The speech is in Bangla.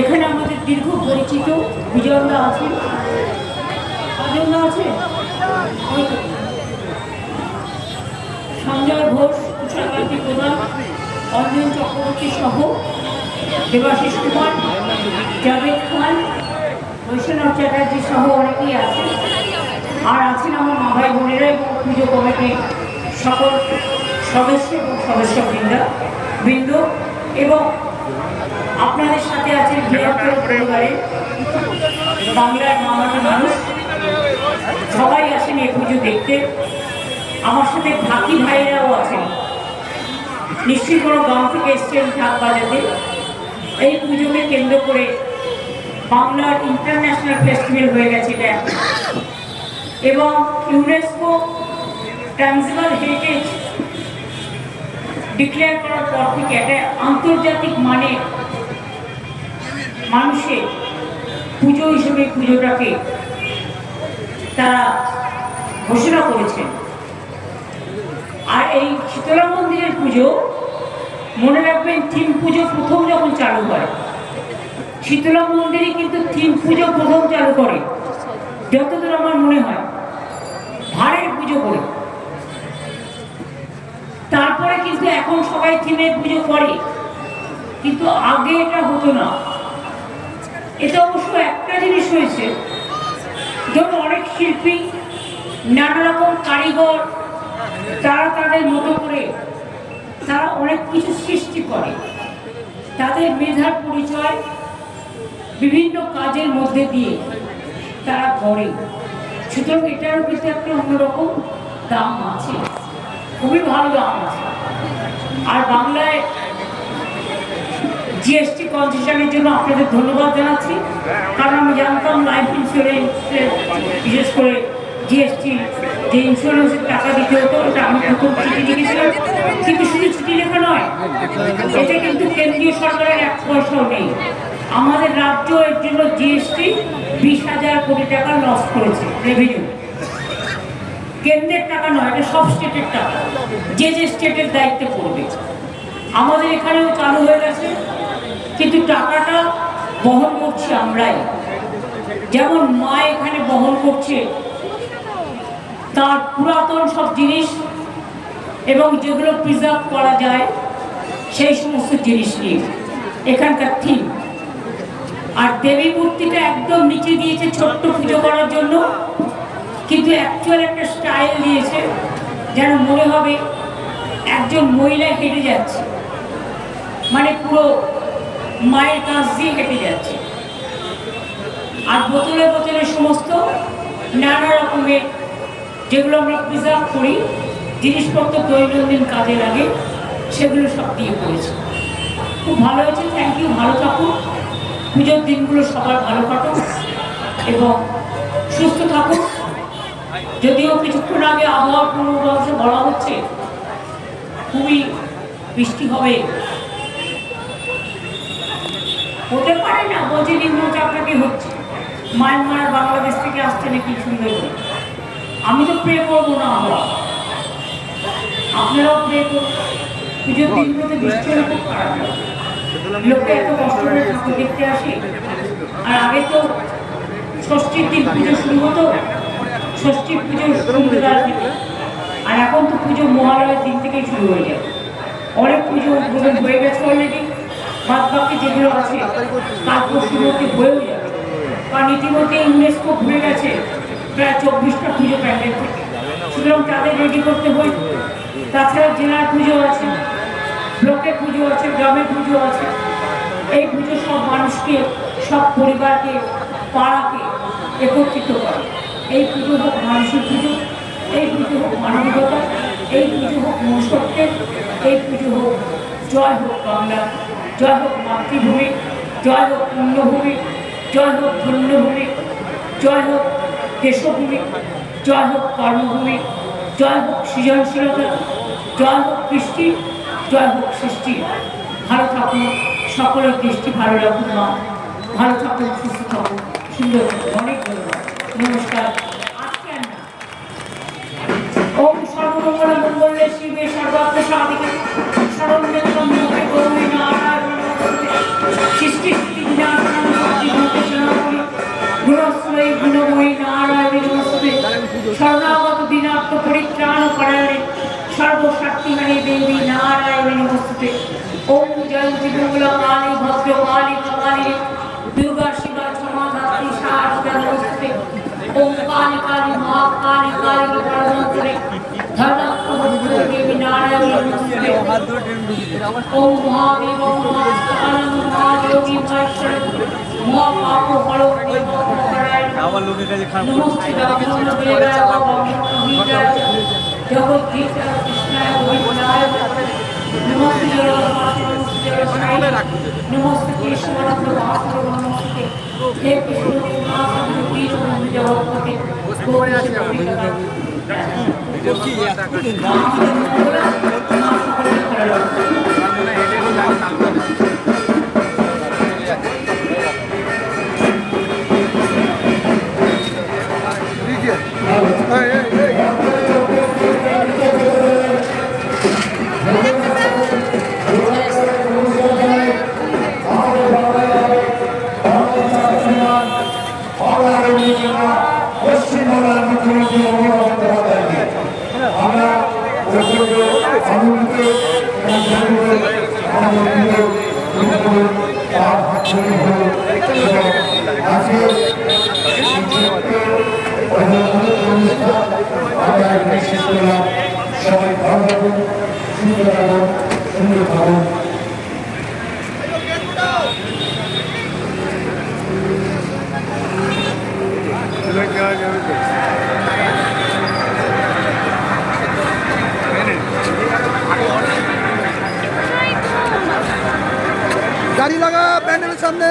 এখানে আমাদের দীর্ঘ পরিচিত বিজয়দা আছেন অজয়দা আছে? সঞ্জয় ঘোষ তুষারকান্তি প্রধান, অঞ্জন চক্রবর্তী সহ দেবাশিস কুমার, জাভেদ খান, বৈষ্ণব চ্যাটার্জি সহ অনেকেই আছেন। আর আছেন আমার মা ভাই বোনেরা এবং পুজো কমিটির সকল সদস্য এবং সদস্যবৃন্দ, বৃন্দ এবং আপনাদের সাথে আছে পরিবারে বাংলার মামাটা মানুষ। সবাই আসেন এই পুজো দেখতে। আমার সাথে ঢাকি ভাইরাও আছেন। নিশ্চয়ই কোনো গ্রাম থেকে এসছেন ঢাক বাজাতে। এই পুজোকে কেন্দ্র করে বাংলার ইন্টারন্যাশনাল ফেস্টিভ্যাল হয়ে গেছে এবং ইউনেস্কো ট্রান্সভাল হেরিটেজ ডিক্লেয়ার করার পর থেকে একটা আন্তর্জাতিক মানে মানুষের পুজো হিসেবে পুজোটাকে তারা ঘোষণা করেছেন আর এই শীতলা মন্দিরের পুজো, মনে রাখবেন থিম পুজো প্রথম যখন চালু হয়, শীতলা মন্দিরে কিন্তু থিম পুজো প্রথম চালু করে, যতদূর আমার মনে হয়, ভাড়ের পুজো করে। তারপরে কিন্তু এখন সবাই থিমের পুজো করে। কিন্তু আগে এটা হতো না। এটা অবশ্য একটা জিনিস হয়েছে। ধরুন অনেক শিল্পী নানা রকম কারিগর, তারা তাদের মতো করে তারা অনেক কিছু সৃষ্টি করে। তাদের মেধার পরিচয় বিভিন্ন কাজের মধ্যে দিয়ে তারা করে সুতরাং এটারও কিন্তু একটা অন্যরকম দাম আছে। খুবই ভালো দাম আছে আর বাংলায় জিএসটি কনসেশনের জন্য আপনাদের ধন্যবাদ জানাচ্ছি। কারণ আমি জানতাম লাইফ ইন্স্যুরেন্সের বিশেষ করে জিএসটি যে ইন্স্যুরেন্সের টাকা দিতে হতো ওটা আমি প্রথম চিঠি লিখেছিলাম। কিন্তু শুধু চিঠি লেখা নয় এতে কিন্তু কেন্দ্রীয় সরকারের এক পয়সাও নেই। আমাদের রাজ্য এর জন্য জিএসটি বিশ হাজার কোটি টাকা লস করেছে রেভিনিউ কেন্দ্রের টাকা নয়, এটা সব স্টেটের টাকা। যে যে স্টেটের দায়িত্বে পড়বে। আমাদের এখানেও চালু হয়ে গেছে, কিন্তু টাকাটা বহন করছি আমরাই। যেমন মা এখানে বহন করছে, তার পুরাতন সব জিনিস এবং যেগুলো প্রিজার্ভ করা যায়, সেই সমস্ত জিনিস নিয়ে। এখানকার থিম আর দেবী মূর্তিটা একদম নিচে দিয়েছে ছোট্ট পুজো করার জন্য। কিন্তু অ্যাকচুয়াল একটা স্টাইল দিয়েছে, যেন মনে হবে একজন মহিলা হেঁটে যাচ্ছে। মানে পুরো মায়ের কাছ দিয়ে হেঁটে যাচ্ছে। আর বোতলে বোতলে সমস্ত নানা রকমের যেগুলো আমরা প্রিজার্ভ করি, জিনিসপত্র দৈনন্দিন কাজে লাগে, সেগুলো সব দিয়ে করেছি। খুব ভালো হয়েছে থ্যাংক ইউ ভালো থাকুন। পুজোর দিনগুলো সবার ভালো কাটুক এবং সুস্থ থাকুন যদিও কিছুক্ষণ আগে আবহাওয়ার পূর্বাভাসে বলা হচ্ছে খুবই বৃষ্টি হবে। হতে পারে না বলছে নিম্নচাপ নাকি হচ্ছে। মায়ানমার বাংলাদেশ থেকে আসছে নাকি সুন্দর আমি তো প্রে করব না আমরা আপনারাও প্রে করুন। পুজোর দিনগুলোতে বৃষ্টি হলে খুব খারাপ লোকে এত কষ্ট করে ঠাকুর দেখতে আসে। আর আগে তো ষষ্ঠীর দিন পুজো শুরু হতো। ষষ্ঠীর পুজো আর এখন তো পুজো মহালয়ের দিন থেকেই শুরু হয়ে যায়। অনেক পুজো উদ্বোধন হয়ে গেছে অলরেডি বাদ বাকি যেগুলো আছে তার মধ্যে হয়েও যাবে কারণ ইতিমধ্যে ইউনেস্কো ঘুরে গেছে প্রায় চব্বিশটা পুজো প্যান্ডেল থেকে। সুতরাং তাদের রেডি করতে হয়। তাছাড়া জেলার পুজো আছে ব্লকের পুজো আছে গ্রামের পুজো আছে। এই পুজো সব মানুষকে, সব পরিবারকে, পাড়াকে একত্রিত করে। এই পুজো হোক মানুষের পুজো, এই পুজো হোক মানবিকতা, এই পুজো হোক মনুষ্যত্বের এই পুজো হোক জয় হোক বাংলা, জয় হোক মাতৃভূমি, জয় হোক পুণ্যভূমি জয় হোক ধন্যভূমি, জয় হোক দেশভূমি, জয় হোক কর্মভূমি, জয় হোক সৃজনশীলতা, জয় হোক কৃষ্টি, জয় হোক সৃষ্টি। ভালো থাকুন, সকলের দৃষ্টি ভালো রাখুন মা। ভালো থাকুন, সুস্থ থাকুন। সুন্দর অনেক ধন্যবাদ। নমস্কার। নমস্তে শরণাগত দিনাত্ম পরিত্রাণ পরায়ণে সর্বশক্তিমানে দেবী নারায়ণ নমস্তে ওম জয়ন্তী মঙ্গলা কালী ভদ্র কালী কপালী দুর্গা শিবা ক্ষমা ধাত্রী, সারদা নমস্তে ওম কালী কালী, মহা কালী কালী পরমন্ত্রে আমার লোকের কাছে খারাপ নমস্তে Oh, yeah. সবাই ভালো থাকুন সুন্দর থাকুন সুন্দর থাকুন। গাড়ি লাগা প্যান্ডেলের সামনে।